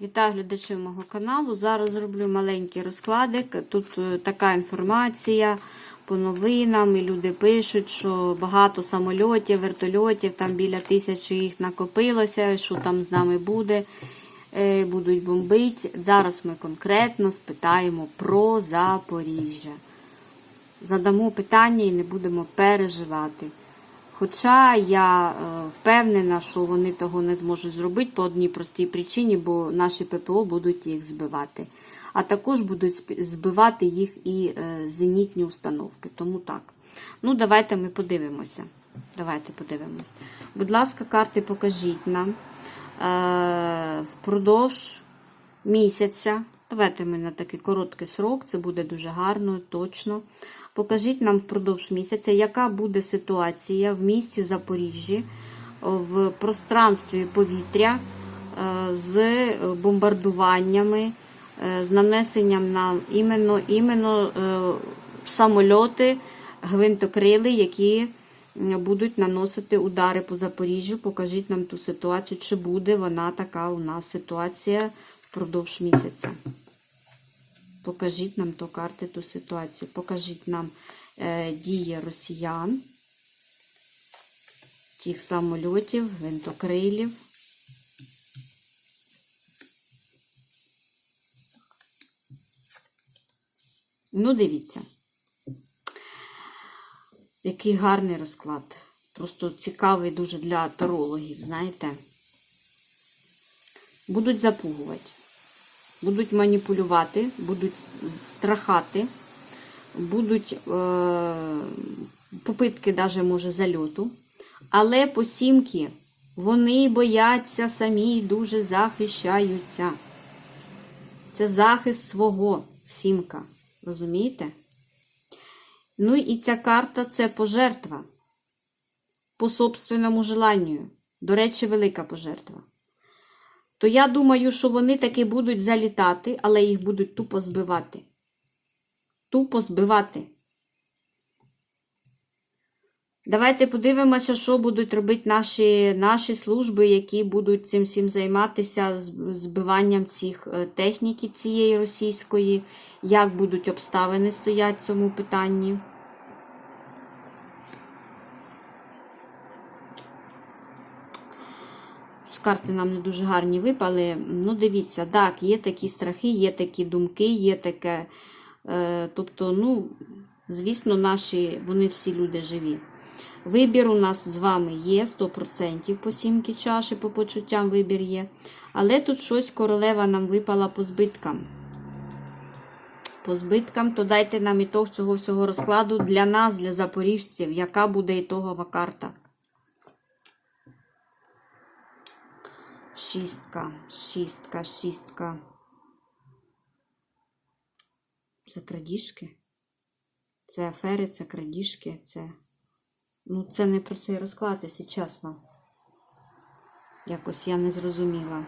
Вітаю глядачів мого каналу. Зараз зроблю маленький розкладик. Тут е, така інформація по новинам. І люди пишуть, що багато самольотів, вертольотів, там біля тисячі їх накопилося, що там з нами буде. е, Будуть бомбити. Зараз ми конкретно спитаємо про Запоріжжя. Задамо питання і не будемо переживати. Хоча я е, впевнена, що вони того не зможуть зробити по одній простій причині, бо наші ППО будуть їх збивати. А також будуть збивати їх і е, зенітні установки. Тому так. Ну, давайте ми подивимося. Давайте подивимось. Будь ласка, карти покажіть нам е, впродовж місяця. Давайте ми на такий короткий срок, це буде дуже гарно, точно. Покажіть нам впродовж місяця, яка буде ситуація в місті Запоріжжі, в пространстві повітря е, з бомбардуваннями, е, з нанесенням на іменно, іменно е, самольоти, гвинтокрили, які будуть наносити удари по Запоріжжю. Покажіть нам ту ситуацію, чи буде вона така у нас ситуація впродовж місяця. Покажіть нам то карти, ту ситуацію. Покажіть нам е, дії росіян, тих самольотів, гвинтокрилів. Ну, дивіться. Який гарний розклад. Просто цікавий дуже для тарологів, знаєте. Будуть запугувати будуть маніпулювати, будуть страхати, будуть е, попитки даже, може, зальоту. Але по сімки вони бояться самі і дуже захищаються. Це захист свого сімка. Розумієте? Ну і ця карта це пожертва. По собственному желанню. До речі, велика пожертва то я думаю, що вони таки будуть залітати, але їх будуть тупо збивати. Тупо збивати. Давайте подивимося, що будуть робити наші наші служби, які будуть цим всім займатися збиванням цих е, техніки цієї російської, як будуть обставини стоять в цьому питанні. Карти нам не дуже гарні випали. Ну, дивіться, так, є такі страхи, є такі думки, є таке. Е, тобто, ну, звісно, наші, вони всі люди живі. Вибір у нас з вами є 100% по сімки чаші, по почуттям вибір є. Але тут щось королева нам випала по збиткам. По збиткам, то дайте нам ітог цього всього розкладу для нас, для запоріжців, яка буде ітогова карта. Шістка, шістка, шістка. Це крадіжки? Це афери, це крадіжки, це. Ну, це не про цей розклад, якщо чесно. Якось я не зрозуміла.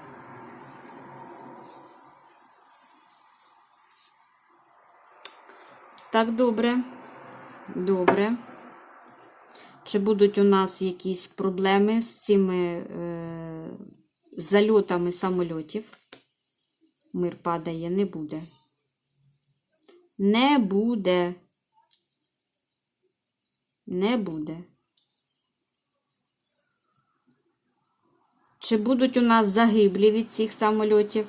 Так, добре. Добре. Чи будуть у нас якісь проблеми з цими. Е зальотами самольотів. Мир падає, не буде. Не буде. Не буде. Чи будуть у нас загиблі від цих самольотів?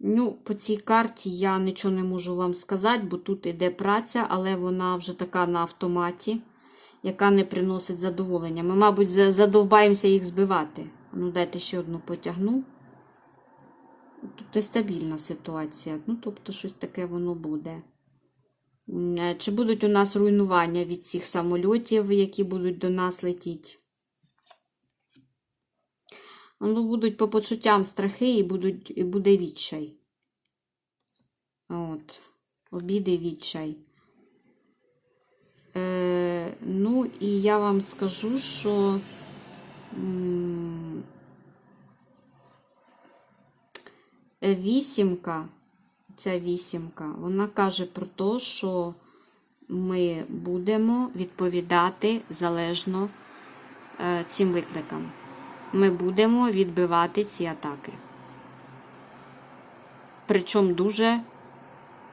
Ну, по цій карті я нічого не можу вам сказати, бо тут іде праця, але вона вже така на автоматі, яка не приносить задоволення. Ми, мабуть, задовбаємося їх збивати. Ну, дайте ще одну потягну. Тут нестабільна ситуація. Ну, тобто, щось таке воно буде. Е, чи будуть у нас руйнування від цих самольотів, які будуть до нас летіти? Ну, будуть по почуттям страхи і будуть, і буде відчай. От, обіди відчай. Е, Ну, і я вам скажу, що вісімка, ця вісімка, вона каже про те, що ми будемо відповідати залежно е, цим викликам. Ми будемо відбивати ці атаки. Причому дуже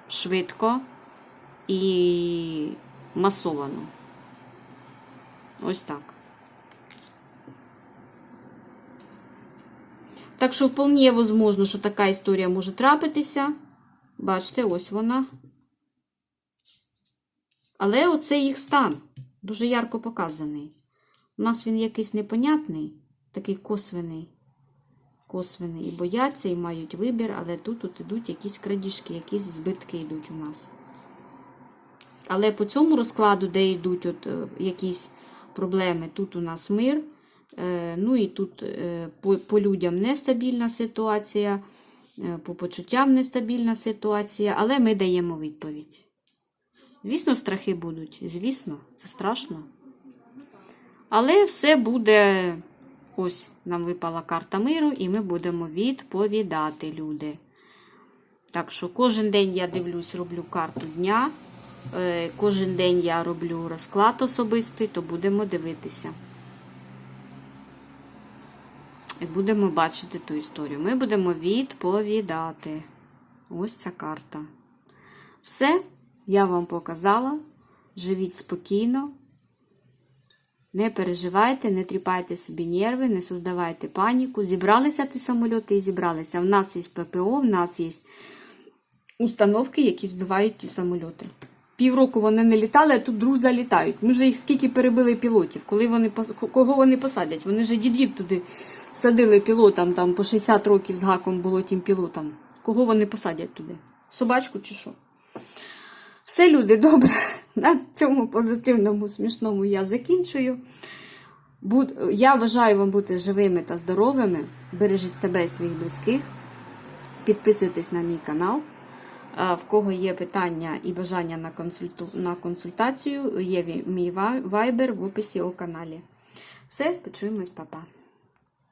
швидко і масовано. Ось так. Так що вполне возможно, що така історія може трапитися. Бачите, ось вона. Але оце їх стан дуже ярко показаний. У нас він якийсь непонятний, такий косвений. Косвений. І бояться, і мають вибір, але тут от ідуть якісь крадіжки, якісь збитки йдуть у нас. Але по цьому розкладу, де йдуть от, е, якісь проблеми, тут у нас мир. Е, ну і тут е, по, по людям нестабільна ситуація, по почуттям нестабільна ситуація, але ми даємо відповідь. Звісно, страхи будуть, звісно, це страшно. Але все буде. Ось нам випала карта миру, і ми будемо відповідати, люди. Так що кожен день я дивлюсь, роблю карту дня. Е, Кожен день я роблю розклад особистий, то будемо дивитися. І будемо бачити ту історію. Ми будемо відповідати. Ось ця карта. Все, я вам показала. Живіть спокійно. Не переживайте, не тріпайте собі нерви, не создавайте паніку. Зібралися ті самольоти і зібралися. В нас є ППО, в нас є установки, які збивають ті самольоти. Півроку вони не літали, а тут друг залітають. Ми ж їх скільки перебили пілотів, коли вони кого вони посадять? Вони ж дідів туди садили пілотам, там по 60 років з гаком було тим пілотам. Кого вони посадять туди? Собачку чи що? Все, люди, добре. На цьому позитивному, смішному я закінчую. Я бажаю вам бути живими та здоровими. Бережіть себе і своїх близьких. Підписуйтесь на мій канал. В кого є питання і бажання на, консульту... на консультацію, є мій вайбер в описі у каналі. Все, почуємось, па-па.